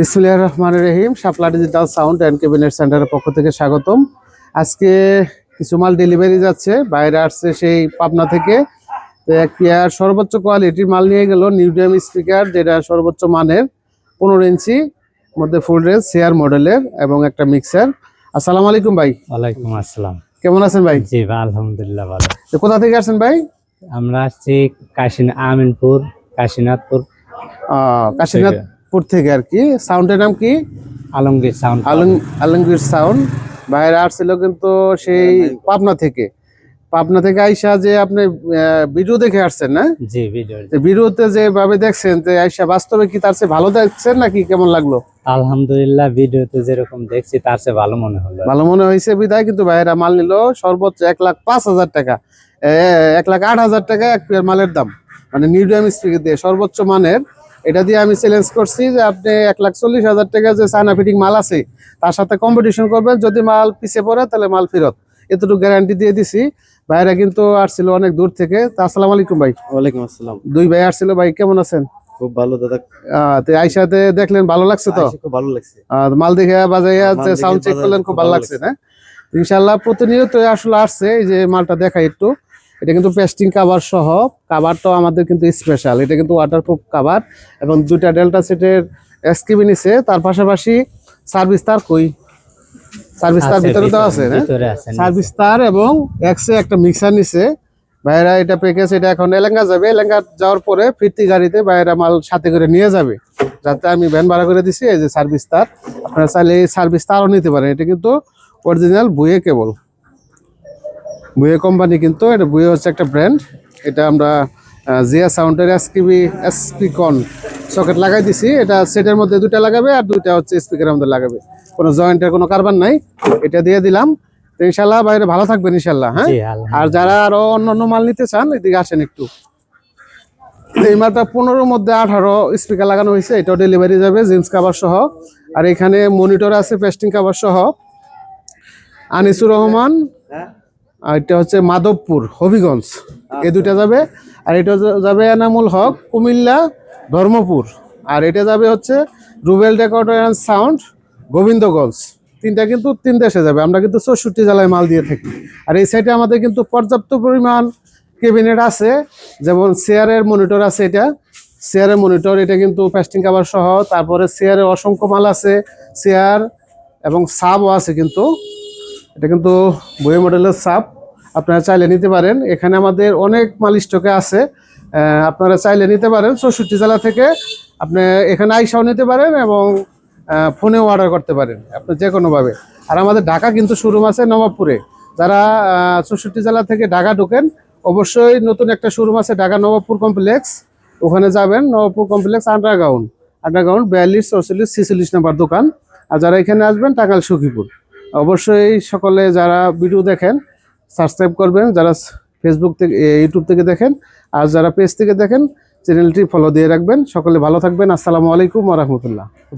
বিসমুল্লাহ রহমান রহিম Shapla digital sound and cabinet সেন্টারের পক্ষ থেকে স্বাগতম। আজকে কিছু মাল ডেলিভারি যাচ্ছে বাইরে আসছে সেই পাবনা থেকে। তো এক পেয়ার সর্বোচ্চ কোয়ালিটির মাল নিয়ে গেল নিউডিয়াম স্পিকার যেটা সর্বোচ্চ মানের পনেরো ইঞ্চি মধ্যে ফুল রেঞ্জ শেয়ার মডেলের এবং একটা মিক্সার আসসালামু আলাইকুম ভাই। ওয়ালাইকুম আসসালাম। কেমন আছেন ভাই? জি আলহামদুলিল্লাহ ভালো। তো কোথা থেকে আসছেন ভাই? আমরা আসছি কাশী আমিনপুর কাশীনাথপুর। আহ, কাশীনাথপুর থেকে আর কি। সাউন্ডের নাম কি? আলমগীর সাউন্ড আলং আলমগীর সাউন্ড বাইরে আসছিল কিন্তু সেই পাবনা থেকে। পাবনা থেকে আইসা যে আপনি ভিডিও দেখে আসছেন না? জি ভিডিও ভিডিওতে যেভাবে দেখছেন যে আইসা বাস্তবে কি তার চেয়ে ভালো দেখছেন নাকি কেমন লাগল? আলহামদুলিল্লাহ ভিডিওতে যেরকম দেখছি তার চেয়ে ভালো মনে হলো। ভালো মনে হয়েছে বিদায় কিন্তু ভাইয়েরা মাল নিল সর্বোচ্চ এক লাখ পাঁচ হাজার টাকা। এক লাখ আট হাজার টাকা এক পেয়ার মালের দাম। মানে নিউডিয়াম স্পিকার দিয়ে সর্বোচ্চ মানের এটা দিয়ে আমি চ্যালেঞ্জ করছি যে আপনি এক লাখ চল্লিশ হাজার টাকা যে চায়না ফিটিং মাল আছে তার সাথে কম্পিটিশন করবেন। যদি মাল পিছিয়ে পড়ে তাহলে মাল ফেরত। এতটুকু গ্যারান্টি দিয়ে দিছি। ভাইরা কিন্তু আসছিল অনেক দূর থেকে। তা আসসালামু আলাইকুম ভাই। ওয়ালাইকুম আসসালাম। দুই ভাই আসছিল ভাই কেমন আছেন? খুব ভালো দাদা। আহ, তো আইসাতে দেখলেন ভালো লাগছে তো? খুব ভালো লাগছে। মাল দেখে বাজাইয়া সাউন্ড চেক করলেন খুব ভালো লাগছে না? ইনশাল্লাহ প্রতিনিয়ত আসলে আসছে এই যে মালটা দেখাই একটু। এটা কিন্তু পেস্টিং কাভার সহ। কাভারটাও আমাদের কিন্তু স্পেশাল এটা কিন্তু ওয়াটারপ্রুফ কাভার এবং দুইটা ডেল্টা সেটের এসকিবি নিছে তার পাশাপাশি সার্ভিস তার কই? সার্ভিস তার ভিতরে তো আছে না? ভিতরে আছে সার্ভিস তার এবং এক্সে একটা মিক্সার নিছে। ভাইরা এটা প্যাকেজ এটা এখন এলেঙ্গা যাবে। এলেঙ্গা যাওয়ার পরে ফিরতি গাড়িতে ভাইরা মাল সাথে করে নিয়ে যাবে। যাতে আমি ভ্যান ভাড়া করে দিছি এই যে সার্ভিস তার। আপনারা চাইলে এই সার্ভিস তারও নিতে পারেন। এটা কিন্তু অরিজিনাল বুয়ে কেবল। বুয়ে কোম্পানি কিন্তু এটা বুয়ে হচ্ছে একটা ব্র্যান্ড এটা আমরা জিয়া সাউন্ডের এসকিবি এসপিকন সকেট লাগাই দিছি। এটা সেটের মধ্যে দুইটা লাগাবে আর দুইটা হচ্ছে স্পিকারের মধ্যে লাগাবে। কোনো জয়েন্টের কোনো কারবার নাই। এটা দিয়ে দিলাম। তো ইনশাল্লাহ বাইরে ভালো থাকবেন ইনশাল্লাহ হ্যাঁ? আর যারা আরও অন্য অন্য মাল নিতে চান এদিকে আসেন একটু। এই মালটা পনেরোর মধ্যে আঠারো স্পিকার লাগানো হয়েছে এটাও ডেলিভারি যাবে জিন্স কাভার সহ। আর এখানে মনিটর আছে পেস্টিং কাভার সহ। আনিসুর রহমান আর এটা হচ্ছে মাধবপুর হবিগঞ্জ। এই দুইটা যাবে। আর এটা যাবে এনামুল হক কুমিল্লা ধর্মপুর। আর এটা যাবে হচ্ছে Rubel recorder and sound Gobindaganj. তিনটা কিন্তু তিন দেশে যাবে। আমরা কিন্তু চৌষট্টি জেলায় মাল দিয়ে থাকি। আর এই সাইডে আমাদের কিন্তু পর্যাপ্ত পরিমাণ ক্যাবিনেট আছে। যেমন চেয়ারের মনিটর আছে এটা। চেয়ারের মনিটর এটা কিন্তু পেস্টিং কাভার সহ। তারপরে চেয়ারের অসংখ্য মাল আছে। চেয়ার এবং সাবও আছে কিন্তু। এটা কিন্তু বই মডেলের সাপ। আপনারা চাইলে নিতে পারেন। এখানে আমাদের অনেক মাল স্টকে আছে। আপনারা চাইলে নিতে পারেন। চৌষট্টি জেলা থেকে আপনি এখানে আইসাও নিতে পারেন এবং ফোনেও অর্ডার করতে পারেন আপনি যে কোনোভাবে আর আমাদের ঢাকা কিন্তু শোরুম আছে নবাবপুরে। যারা চৌষট্টি জেলা থেকে ঢাকা ঢোকেন, অবশ্যই নতুন একটা শোরুম আছে ঢাকা নবাবপুর কমপ্লেক্স ওখানে যাবেন, নবাবপুর কমপ্লেক্স আন্ডারগ্রাউন্ড আন্ডারগ্রাউন্ড বিয়াল্লিশ, চৌচল্লিশ, ছিচল্লিশ নাম্বার দোকান। আর যারা এখানে আসবেন টাঙ্গাল সখীপুর। অবশ্যই সকলে যারা ভিডিও দেখেন সাবস্ক্রাইব করবেন, যারা ফেসবুক থেকে ইউটিউব থেকে দেখেন, আর যারা পেজ থেকে দেখেন চ্যানেলটি ফলো দিয়ে রাখবেন। সকলে ভালো থাকবেন। আসসালামু আলাইকুম রহমতুল্লাহ।